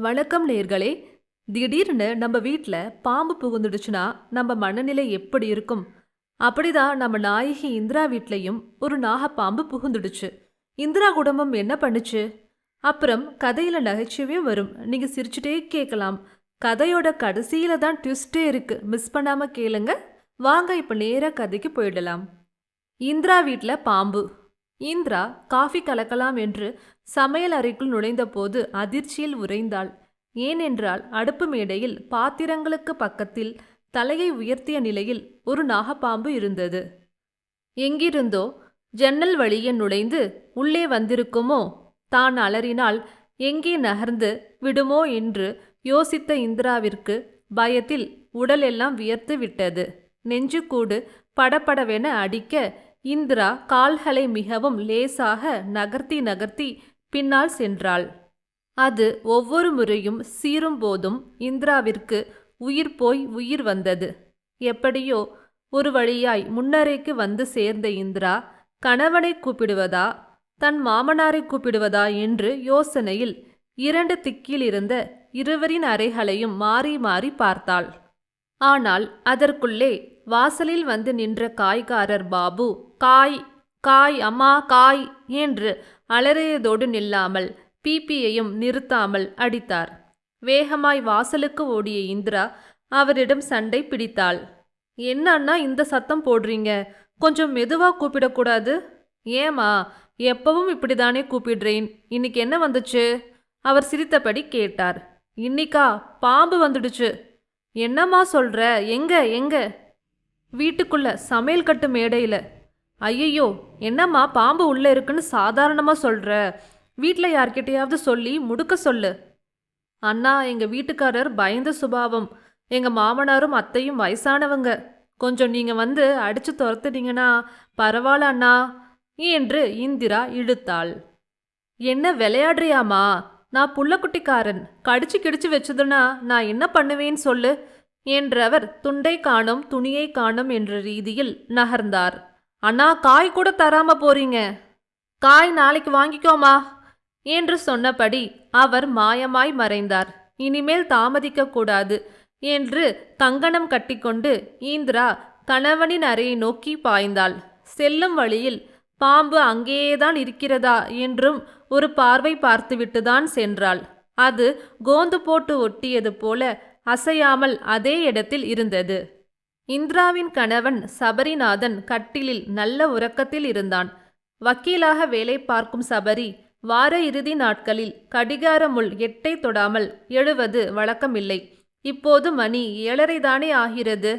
வணக்கம் நேர்களே. திடீர்னு நம்ம வீட்டில் பாம்பு புகுந்துடுச்சுன்னா நம்ம மனநிலை எப்படி இருக்கும்? அப்படிதான் நம்ம நாயகி இந்திரா வீட்லையும் ஒரு நாகப்பாம்பு புகுந்துடுச்சு. இந்திரா குடும்பம் என்ன பண்ணுச்சு? அப்புறம் கதையில நகைச்சுவே வரும். நீங்க சிரிச்சுட்டே கேட்கலாம். கதையோட கடைசியில தான் ட்விஸ்டே இருக்கு. மிஸ் பண்ணாம கேளுங்க. வாங்க இப்போ நேராக கதைக்கு போயிடலாம். இந்திரா வீட்டில் பாம்பு. இந்திரா காஃபி கலக்கலாம் என்று சமையல் அறைக்குள் நுழைந்தபோது அதிர்ச்சியில் உறைந்தாள். ஏனென்றால் அடுப்பு மேடையில் பாத்திரங்களுக்கு பக்கத்தில் தலையை உயர்த்திய நிலையில் ஒரு நாகப்பாம்பு இருந்தது. எங்கிருந்தோ? ஜன்னல் வழியே நுழைந்து உள்ளே வந்திருக்குமோ தான் அலறினால் எங்கே நகர்ந்து விடுமோ என்று யோசித்த இந்திராவிற்கு பயத்தில் உடலெல்லாம் வியர்த்து விட்டது. நெஞ்சுக்கூடு படபடவென அடிக்க இந்திரா கால்களை மிகவும் லேசாக நகர்த்தி நகர்த்தி பின்னால் சென்றாள். அது ஒவ்வொரு முறையும் சீரும் போதும் இந்திராவிற்கு உயிர் போய் உயிர் வந்தது. எப்படியோ ஒரு வழியாய் முன்னரைக்கு வந்து சேர்ந்த இந்திரா கணவனை கூப்பிடுவதா தன் மாமனாரை கூப்பிடுவதா என்று யோசனையில் இரண்டு திக்கில் இருந்த இருவரின் அறைகளையும் மாறி மாறி பார்த்தாள். ஆனால் அதற்குள்ளே வாசலில் வந்து நின்ற காய்காரர் பாபு காய் காய் அம்மா காய் என்று அலறியதோடு நில்லாமல் பிபியையும் நிறுத்தாமல் அடித்தார். வேகமாய் வாசலுக்கு ஓடிய இந்திரா அவரிடம் சண்டை பிடித்தாள். என்ன அண்ணா இந்த சத்தம் போடுறீங்க? கொஞ்சம் மெதுவாக கூப்பிடக்கூடாது? ஏமா எப்பவும் இப்படிதானே கூப்பிடுறேன். இன்னைக்கு என்ன வந்துச்சு? அவர் சிரித்தபடி கேட்டார். இன்னிக்கா? பாம்பு வந்துடுச்சு. என்னம்மா சொல்ற? எங்க எங்க? வீட்டுக்குள்ள சமையல் கட்டு மேடையில். ஐயையோ என்னம்மா பாம்பு உள்ளே இருக்குன்னு சாதாரணமாக சொல்கிற வீட்டில் யார்கிட்டையாவது சொல்லி முடுக்க சொல்லு. அண்ணா எங்கள் வீட்டுக்காரர் பயந்த சுபாவம். எங்கள் மாமனாரும் அத்தையும் வயசானவங்க. கொஞ்சம் நீங்கள் வந்து அடித்து துரத்துனீங்கன்னா பரவாயில்ல அண்ணா என்று இந்திரா இழுத்தாள். என்ன விளையாடுறியாமா நான் புள்ளக்குட்டிக்காரன். கடிச்சு கிடிச்சு வச்சதுன்னா நான் என்ன பண்ணுவேன்னு சொல்லு என்றவர் துண்டை காணும் துணியை காணும் என்ற ரீதியில் நகர்ந்தார். அண்ணா காய் கூட தராம போறீங்க. காய் நாளைக்கு வாங்கிக்கோமா? என்று சொன்னபடி அவர் மாயமாய் மறைந்தார். இனிமேல் தாமதிக்க கூடாது என்று கங்கணம் கட்டிக்கொண்டு ஈந்திரா கணவனின் அறையை நோக்கி பாய்ந்தாள். செல்லும் வழியில் பாம்பு அங்கேயேதான் இருக்கிறதா என்றும் ஒரு பார்வை பார்த்துவிட்டுதான் சென்றாள். அது கோந்து போட்டு ஒட்டியது போல அசையாமல் அதே இடத்தில் இருந்தது. இந்திராவின் கணவன் சபரிநாதன் கட்டிலில் நல்ல உறக்கத்தில் இருந்தான். வக்கீலாக வேலை பார்க்கும் சபரி வார இறுதி நாட்களில் கடிகாரமுள் எட்டை தொடாமல் எழுவது வழக்கமில்லை. இப்போது மணி ஏழரைதானே ஆகிறது?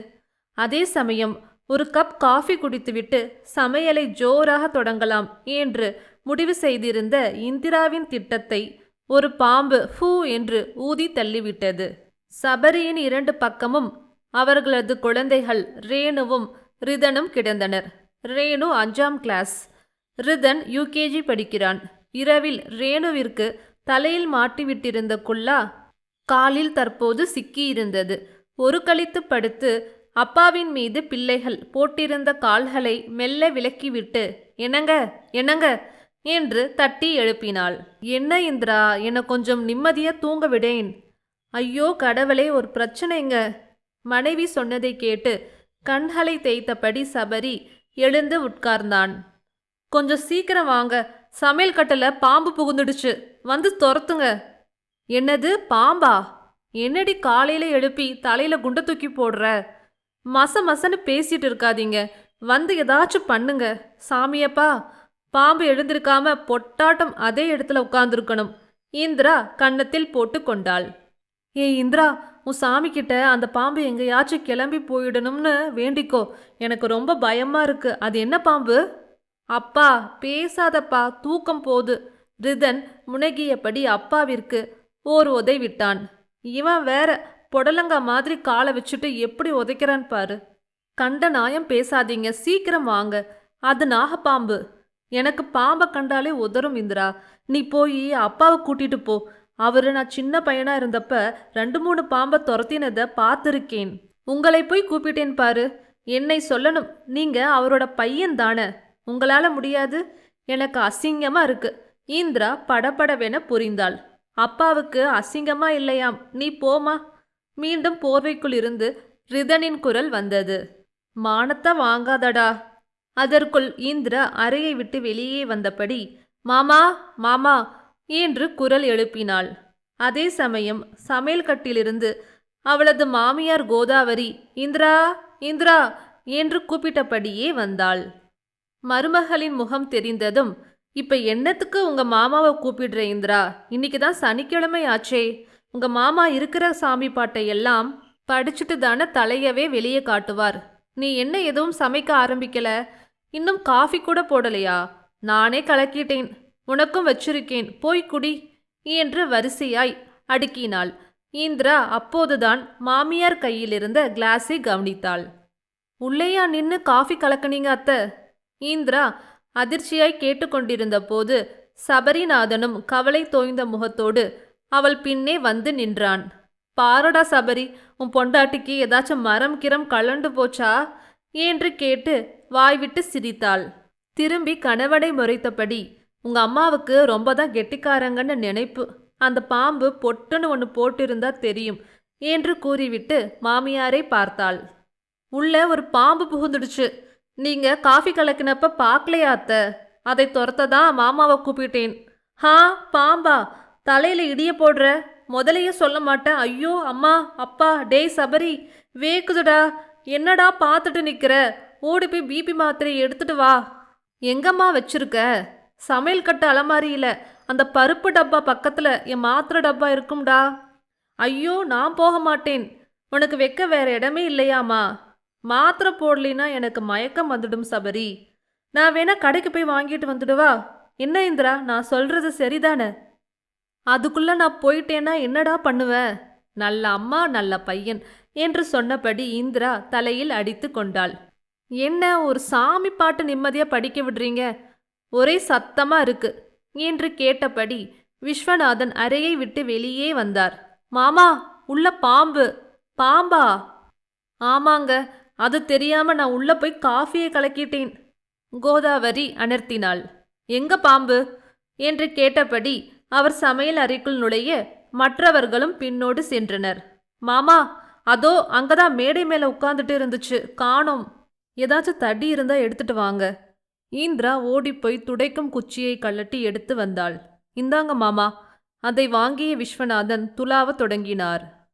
அதே சமயம் ஒரு கப் காஃபி குடித்துவிட்டு சமையலை ஜோராக தொடங்கலாம் என்று முடிவு செய்திருந்த இந்திராவின் திட்டத்தை ஒரு பாம்பு ஃபூ என்று ஊதி தள்ளிவிட்டது. சபரியின் இரண்டு பக்கமும் அவர்களது குழந்தைகள் ரேணுவும் ரிதனும் கிடந்தனர். ரேணு அஞ்சாம் கிளாஸ் ரிதன் யூகேஜி படிக்கிறான். இரவில் ரேணுவிற்கு தலையில் மாட்டிவிட்டிருந்த குல்லா காலில் தற்போது சிக்கியிருந்தது. ஒரு கழித்து படுத்து அப்பாவின் மீது பிள்ளைகள் போட்டிருந்த கால்களை மெல்ல விலக்கிவிட்டு என்னங்க என்னங்க? என்று தட்டி எழுப்பினாள். என்ன இந்திரா என்னை கொஞ்சம் நிம்மதியா தூங்க விடேன். ஐயோ கடவுளே ஒரு பிரச்சனைங்க. மனைவி சொன்னதை கேட்டு கண்களை தேய்த்தபடி சபரி எழுந்து உட்கார்ந்தான். கொஞ்சம் சீக்கிரம் வாங்க. சமையல் கட்டில் பாம்பு புகுந்துடுச்சு. வந்து துரத்துங்க. என்னது பாம்பா? என்னடி காலையில் எழுப்பி தலையில் குண்டை தூக்கி போடுற? மச மசன்னு பேசிட்டு இருக்காதீங்க. வந்து ஏதாச்சும் பண்ணுங்க. சாமியப்பா பாம்பு எழுந்திருக்காம பொட்டாட்டம் அதே இடத்துல உட்கார்ந்துருக்கணும். இந்திரா கன்னத்தில் போட்டு கொண்டாள். ஏ இந்திரா உன் சாமிக்கிட்ட அந்த பாம்பு எங்கேயாச்சும் கிளம்பி போயிடணும்னு வேண்டிக்கோ. எனக்கு ரொம்ப பயமா இருக்கு. அது என்ன பாம்பு? அப்பா பேசாதப்பா. தூக்கம் போது ரிதன் முனகியபடி அப்பாவிற்கு ஓர் உதை விட்டான். இவன் வேற புடலங்கா மாதிரி காலை வச்சுட்டு எப்படி உதைக்கிறான் பாரு. கண்ட நாயம் பேசாதீங்க. சீக்கிரம் வாங்க. அது நாகப்பாம்பு. எனக்கு பாம்பை கண்டாலே உதறும் இந்திரா. நீ போய் அப்பாவை கூட்டிட்டு போ. அவர் நான் சின்ன பையனா இருந்தப்ப ரெண்டு மூணு பாம்பை துரத்தினதை பார்த்துருக்கேன். உங்களை போய் கூப்பிட்டேன் பாரு. என்னை சொல்லணும். நீங்க அவரோட பையன் தானே. உங்களால முடியாது. எனக்கு அசிங்கமா இருக்கு. இந்திரா படபடவென புரிந்தாள். அப்பாவுக்கு அசிங்கமா இல்லையாம். நீ போமா. மீண்டும் போர்வைக்குள் இருந்து ரிதனின் குரல் வந்தது. மானத்தை வாங்காதடா. அதற்குள் இந்திரா அறையை விட்டு வெளியே வந்தபடி மாமா மாமா என்று குரல் எழுப்பினாள். அதே சமயம் சமையல் கட்டிலிருந்து அவளது மாமியார் கோதாவரி இந்திரா இந்திரா என்று கூப்பிட்டபடியே வந்தாள். மருமகளின் முகம் தெரிந்ததும் இப்ப என்னத்துக்கு உங்க மாமாவை கூப்பிடுற இந்திரா? இன்னைக்கு தான் சனிக்கிழமை ஆச்சே. உங்க மாமா இருக்கிற சாமி பாட்டை எல்லாம் படிச்சுட்டு தானே தலையவே வெளியே காட்டுவார். நீ என்ன எதுவும் சமைக்க ஆரம்பிக்கல? இன்னும் காஃபி கூட போடலையா? நானே கலக்கிட்டேன். உனக்கும் வச்சிருக்கேன். போய் குடி என்று வரிசையாய் அடுக்கினாள். இந்திரா அப்போதுதான் மாமியார் கையிலிருந்த கிளாஸை கவனித்தாள். உள்ளேயா நின்னு காஃபி கலக்குனீங்க அத்த? இந்திரா அதிர்ச்சியாய் கேட்டுக்கொண்டிருந்த போது சபரிநாதனும் கவலை தோய்ந்த முகத்தோடு அவள் பின்னே வந்து நின்றான். பாரடா சபரி உன் பொண்டாட்டிக்கு ஏதாச்சும் மரம் கிரம் கலண்டு போச்சா? என்று கேட்டு வாய்விட்டு சிரித்தாள். திரும்பி கணவனை முறைத்தபடி உங்க அம்மாவுக்கு ரொம்ப தான் கெட்டிக்காரங்கன்னு நினைப்பு. அந்த பாம்பு பொட்டுன்னு ஒன்று போட்டிருந்தா தெரியும் என்று கூறிவிட்டு மாமியாரை பார்த்தாள். உள்ளே ஒரு பாம்பு புகுந்துடுச்சு. நீங்க காஃபி கலக்கினப்ப பார்க்கலையாத்த அதை துரத்த தான் மாமாவை கூப்பிட்டேன். ஹா பாம்பா தலையில இடிய போடுற. முதலையே சொல்ல மாட்டேன். ஐயோ அம்மா அப்பா டேய் சபரி வேக்குதுடா. என்னடா பார்த்துட்டு நிற்கிற ஓடி போய் பிபி மாத்திரை எடுத்துட்டு வா. எங்கம்மா வச்சிருக்க? சமையல் கட்டு அலமாரியில் அந்த பருப்பு டப்பா பக்கத்தில் என் மாத்திரை டப்பா இருக்கும்டா. ஐயோ நான் போக மாட்டேன். உனக்கு வைக்க வேற இடமே இல்லையாமா? மாத்திரை போடலினா எனக்கு மயக்கம் வந்துடும் சபரி. நான் வேணா கடைக்கு போய் வாங்கிட்டு வந்துடுவா என்ன இந்திரா நான் சொல்றது சரிதானே? அதுக்குள்ள நான் போயிட்டேன்னா என்னடா பண்ணுவேன் நல்ல அம்மா நல்ல பையன் என்று சொன்னபடி இந்திரா தலையில் அடித்து கொண்டாள். என்ன ஒரு சாமி பாட்டு நிம்மதியா படிக்க விடுறீங்க? ஒரே சத்தமா இருக்கு என்று கேட்டபடி விஸ்வநாதன் அறையை விட்டு வெளியே வந்தார். மாமா உள்ள பாம்பு. பாம்பா. ஆமாங்க அது தெரியாம நான் உள்ள போய் காஃபியை கலக்கிட்டேன். கோதாவரி அனர்த்தினாள். எங்க பாம்பு? என்று கேட்டபடி அவர் சமையல் அறைக்குள் நுழைய மற்றவர்களும் பின்னோடு சென்றனர். மாமா அதோ அங்கதான் மேடை மேல உட்காந்துட்டு இருந்துச்சு. காணோம். ஏதாச்சும் தடி இருந்தா எடுத்துட்டு வாங்க. ஈந்திரா ஓடிப்போய் துடைக்கும் குச்சியை கழட்டி எடுத்து வந்தாள். இந்தாங்க மாமா. அதை வாங்கிய விஸ்வநாதன் துலாவத் தொடங்கினார்.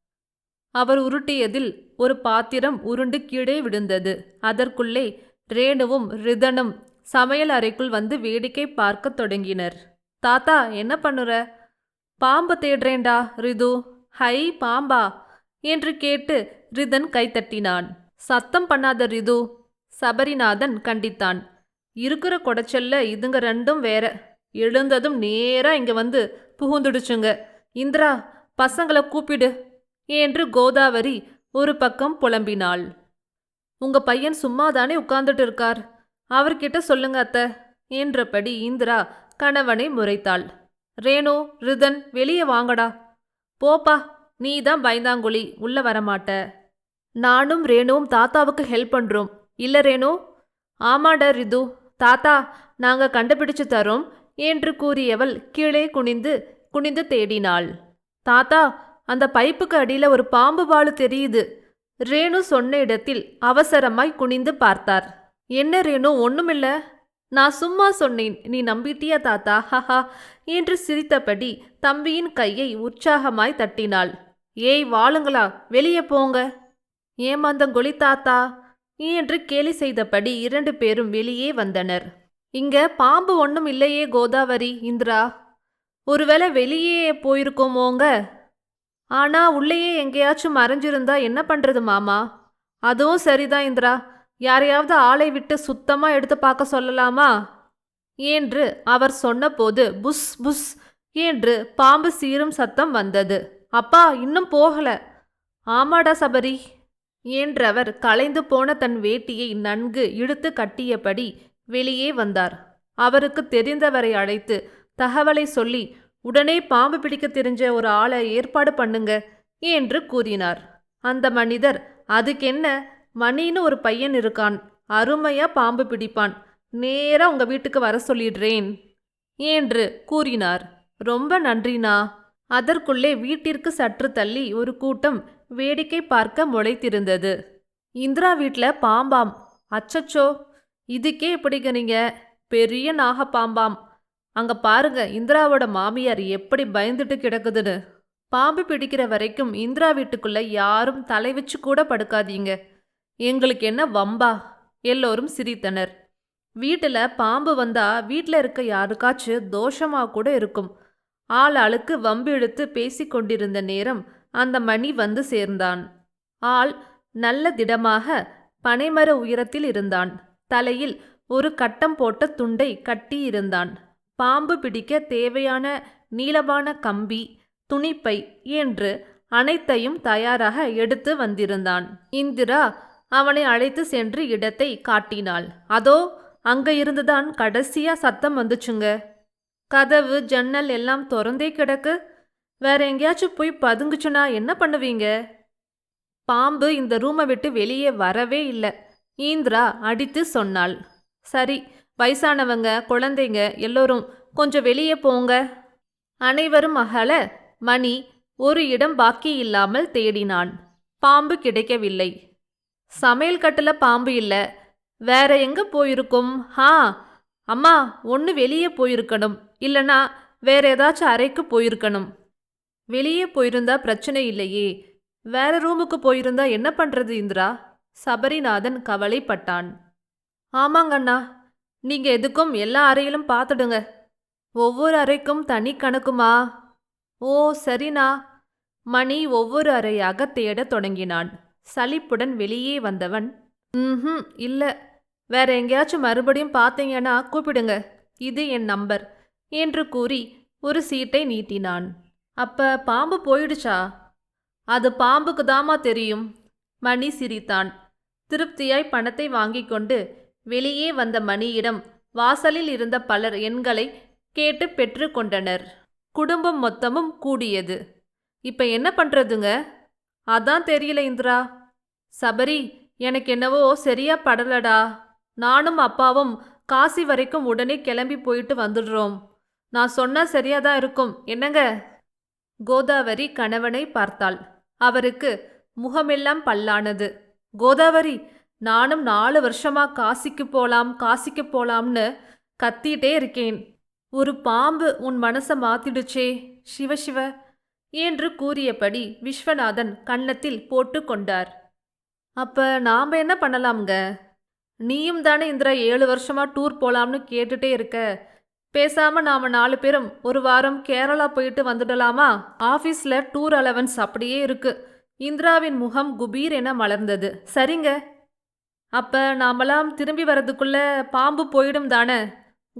அவர் உருட்டியதில் ஒரு பாத்திரம் உருண்டு கீழே விழுந்தது. அதற்குள்ளே ரேணுவும் ரிதனும் சமையல் அறைக்குள் வந்து வேடிக்கை பார்க்கத் தொடங்கினர். தாத்தா என்ன பண்ணுற? பாம்பு தேடுறேன்டா ரிது. ஹை பாம்பா என்று கேட்டு ரிதன் கைத்தட்டினான். சத்தம் பண்ணாத ரிது சபரிநாதன் கண்டித்தான். இருக்கிற குடைச்சல்ல இதுங்க ரெண்டும் வேற. எழுந்ததும் நேரா இங்க வந்து புகுந்துடுச்சுங்க. இந்திரா பசங்களை கூப்பிடு என்று கோதாவரி ஒரு பக்கம் புலம்பினாள். உங்க பையன் சும்மாதானே உட்கார்ந்துட்டு இருக்கார். அவர்கிட்ட சொல்லுங்க அத்த என்றபடி இந்திரா கணவனை முறைத்தாள். ரேணு ரிதன் வெளியே வாங்கடா. போப்பா நீ தான் பயந்தாங்குழி உள்ள வரமாட்ட. நானும் ரேணுவும் தாத்தாவுக்கு ஹெல்ப் பண்றோம். இல்ல ரேணு? ஆமாடா ரிது. தாத்தா நாங்க கண்டுபிடிச்சு தரோம் என்று கூறியவள் கீழே குனிந்து குனிந்து தேடினாள். தாத்தா அந்த பைப்புக்கு அடியில ஒரு பாம்பு வாழு தெரியுது. ரேணு சொன்ன இடத்தில் அவசரமாய் குனிந்து பார்த்தார். என்ன ரேணு ஒண்ணுமில்ல. நான் சும்மா சொன்னேன் நீ நம்பிட்டியா தாத்தா? ஹஹா என்று சிரித்தபடி தம்பியின் கையை உற்சாகமாய் தட்டினாள். ஏய் வாளுங்களா வெளியே போங்க. ஏமாந்தங்கொழி தாத்தா. என்று கேலி செய்தபடி இரண்டு பேரும் வெளியே வந்தனர். இங்க பாம்பு ஒன்றும் இல்லையே கோதாவரி இந்திரா. ஒருவேளை வெளியே போயிருக்கோமோங்க? ஆனா உள்ளேயே எங்கேயாச்சும் மறைஞ்சிருந்தா என்ன பண்றது மாமா? அதுவும் சரிதான் இந்திரா. யாரையாவது ஆளை விட்டு சுத்தமா எடுத்து பார்க்க சொல்லலாமா? என்று அவர் சொன்னபோது புஸ் புஸ் என்று பாம்பு சீரும் சத்தம் வந்தது. அப்பா இன்னும் போகல. ஆமாடா சபரி. என்றவர் கலைந்து போன தன் வேட்டியை நன்கு இழுத்து கட்டியபடி வெளியே வந்தார். அவருக்கு தெரிந்தவரை அழைத்து தகவலை சொல்லி உடனே பாம்பு பிடிக்க தெரிஞ்ச ஒரு ஆளை ஏற்பாடு பண்ணுங்க என்று கூறினார். அந்த மனிதர் அதுக்கென்ன? மணின்னு ஒரு பையன் இருக்கான். அருமையா பாம்பு பிடிப்பான். நேரா உங்க வீட்டுக்கு வர சொல்லிடுறேன் என்று கூறினார். ரொம்ப நன்றினா அதற்குள்ளே வீட்டிற்கு சற்று தள்ளி ஒரு கூட்டம் வேடிக்கை பார்க்க முளைத்திருந்தது. இந்திரா வீட்டில் பாம்பாம். அச்சச்சோ இதுக்கே இப்படிங்கிறீங்க பெரிய நாகப்பாம்பாம். அங்க பாருங்க இந்திராவோட மாமியார் எப்படி பயந்துட்டு கிடக்குதுன்னு. பாம்பு பிடிக்கிற வரைக்கும் இந்திரா வீட்டுக்குள்ள யாரும் தலை வச்சு கூட படுக்காதீங்க. எங்களுக்கு என்ன வம்பா? எல்லோரும் சிரித்தனர். வீட்டில் பாம்பு வந்தா வீட்டில் இருக்க யாருக்காச்சும் தோஷமாக கூட இருக்கும். ஆள் ஆளுக்கு வம்பு இழுத்து பேசி கொண்டிருந்த நேரம் அந்த மணி வந்து சேர்ந்தான். ஆள் நல்ல திடமாக பனைமர உயரத்தில் இருந்தான். தலையில் ஒரு கட்டம் போட்ட துண்டை கட்டியிருந்தான். பாம்பு பிடிக்க தேவையான நீளமான கம்பி துணிப்பை என்று அனைத்தையும் தயாராக எடுத்து வந்திருந்தான். இந்திரா அவனை அழைத்து சென்று இடத்தை காட்டினாள். அதோ அங்க இருந்துதான் கடைசியா சத்தம் வந்துச்சுங்க. கதவு ஜன்னல் எல்லாம் திறந்தே கிடக்கு. வேற எங்கேயாச்சும் போய் பதுங்குச்சுனா என்ன பண்ணுவீங்க? பாம்பு இந்த ரூமை விட்டு வெளியே வரவே இல்லை. ஈந்திரா அடித்து சொன்னாள். சரி வயசானவங்க குழந்தைங்க எல்லோரும் கொஞ்சம் வெளியே போங்க. அனைவரும் அகல. மணி ஒரு இடம் பாக்கி இல்லாமல் தேடினான். பாம்பு கிடைக்கவில்லை. சமையல் கட்டில் பாம்பு இல்லை. வேற எங்க போயிருக்கும்? ஹா அம்மா ஒன்று வெளியே போயிருக்கணும். இல்லைனா வேற ஏதாச்சும் அறைக்கு போயிருக்கணும். வெளியே போயிருந்தா பிரச்சனை இல்லையே. வேற ரூமுக்கு போயிருந்தா என்ன பண்றது இந்திரா? சபரிநாதன் கவலைப்பட்டான். ஆமாங்கண்ணா நீங்க எதுக்கும் எல்லா அறையிலும் பார்த்துடுங்க. ஒவ்வொரு அறைக்கும் தனி கணக்குமா? ஓ சரிண்ணா. மணி ஒவ்வொரு அறையாக தேடத் தொடங்கினான். சலிப்புடன் வெளியே வந்தவன் ம் இல்ல. வேற எங்கேயாச்சும் மறுபடியும் பார்த்தீங்கன்னா கூப்பிடுங்க. இது என் நம்பர் என்று கூறி ஒரு சீட்டை நீட்டினான். அப்ப பாம்பு போயிடுச்சா? அது பாம்புக்கு தாமா தெரியும். மணி சிரித்தான். திருப்தியாய் பணத்தை வாங்கி கொண்டு வெளியே வந்த மணியிடம் வாசலில் இருந்த பலர் எண்களை கேட்டு பெற்றுக்கொண்டனர் குடும்பம் மொத்தமும் கூடியது. இப்ப என்ன பண்றதுங்க? அதான் தெரியல இந்திரா. சபரி எனக்கு என்னவோ சரியா படலடா. நானும் அப்பாவும் காசி வரைக்கும் உடனே கிளம்பி போயிட்டு வந்துடுறோம். நான் சொன்னா சரியாதான் இருக்கும். என்னங்க? கோதாவரி கணவனை பார்த்தாள். அவருக்கு முகமெல்லாம் பல்லானது. கோதாவரி நானும் நாலு வருஷமா காசிக்கு போலாம் காசிக்கு போலாம்னு கத்திட்டே இருக்கேன். ஒரு பாம்பு உன் மனசை மாத்திடுச்சே. சிவசிவ சிவ என்று கூறியபடி விஸ்வநாதன் கன்னத்தில் போட்டு கொண்டார். அப்ப நாம் என்ன பண்ணலாம்ங்க? நீயும் தானே இந்திரா ஏழு வருஷமா டூர் போலாம்னு கேட்டுட்டே இருக்க. பேசாம நாம நாலு பேரும் ஒரு வாரம் கேரளா போயிட்டு வந்துடலாமா? ஆஃபீஸில் டூர் அலவன்ஸ் அப்படியே இருக்கு. இந்திராவின் முகம் குபீர் என மலர்ந்தது. சரிங்க. அப்ப நாமெல்லாம் திரும்பி வரதுக்குள்ள பாம்பு போயிடும் தானே?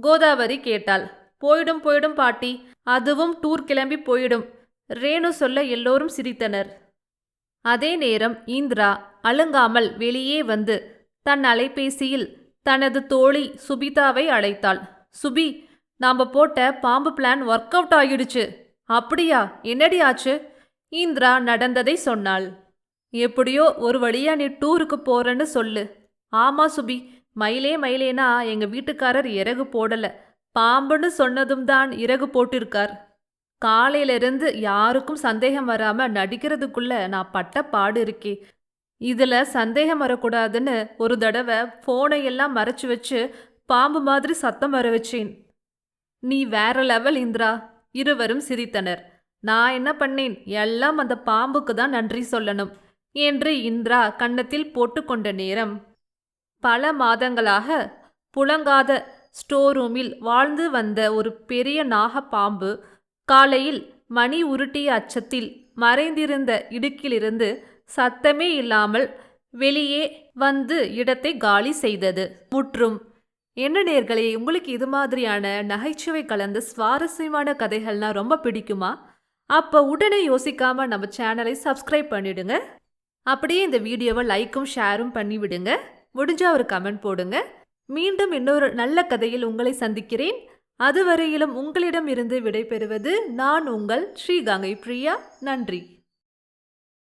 கோதாவரி கேட்டாள். போயிடும் போயிடும் பாட்டி. அதுவும் டூர் கிளம்பி போயிடும். ரேணு சொல்ல எல்லோரும் சிரித்தனர். அதே நேரம் இந்திரா அழுங்காமல் வெளியே வந்து தன் அலைபேசியில் தனது தோழி சுபிதாவை அழைத்தாள். சுபி நாம போட்ட பாம்பு பிளான் ஒர்க் அவுட் ஆகிடுச்சு. அப்படியா? என்னடி ஆச்சு? இந்திரா நடந்ததை சொன்னாள். எப்படியோ ஒரு வழியா நீ டூருக்கு போறேன்னு சொல்லு. ஆமா சுபி. மயிலே மயிலேனா எங்க வீட்டுக்காரர் இறகு போடல. பாம்புன்னு சொன்னதும் தான் இறகு போட்டிருக்கார். காலையிலிருந்து யாருக்கும் சந்தேகம் வராம நடிக்கிறதுக்குள்ள நான் பட்ட பாடு இருக்கே. இதுல சந்தேகம் வரக்கூடாதுன்னு ஒரு தடவை ஃபோனை எல்லாம் மறைச்சு வச்சு பாம்பு மாதிரி சத்தம் வர வச்சேன். நீ வேற லெவல் இந்திரா. இருவரும் சிரித்தனர். நான் என்ன பண்ணேன்? எல்லாம் அந்த பாம்புக்கு தான் நன்றி சொல்லணும் என்று இந்திரா கன்னத்தில் போட்டுக்கொண்ட நேரம். பல மாதங்களாக புழங்காத ஸ்டோர் ரூமில் வாழ்ந்து வந்த ஒரு பெரிய நாகப்பாம்பு காலையில் மணி உருட்டிய அச்சத்தில் மறைந்திருந்த இடுக்கிலிருந்து சத்தமே இல்லாமல் வெளியே வந்து இடத்தை காலி செய்தது. முற்றும் என்ன நேர்களே உங்களுக்கு இது மாதிரியான நகைச்சுவை கலந்த சுவாரஸ்யமான கதைகள்னா ரொம்ப பிடிக்குமா? அப்போ உடனே யோசிக்காம நம்ம சேனலை சப்ஸ்கிரைப் பண்ணிவிடுங்க அப்படியே இந்த வீடியோவை லைக்கும் ஷேரும் பண்ணிவிடுங்க. முடிஞ்சால் ஒரு கமெண்ட் போடுங்க. மீண்டும் இன்னொரு நல்ல கதையில் உங்களை சந்திக்கிறேன். அதுவரையிலும் உங்களிடம் இருந்து விடைபெறுவது நான் உங்கள் ஸ்ரீகாங்கை பிரியா. நன்றி.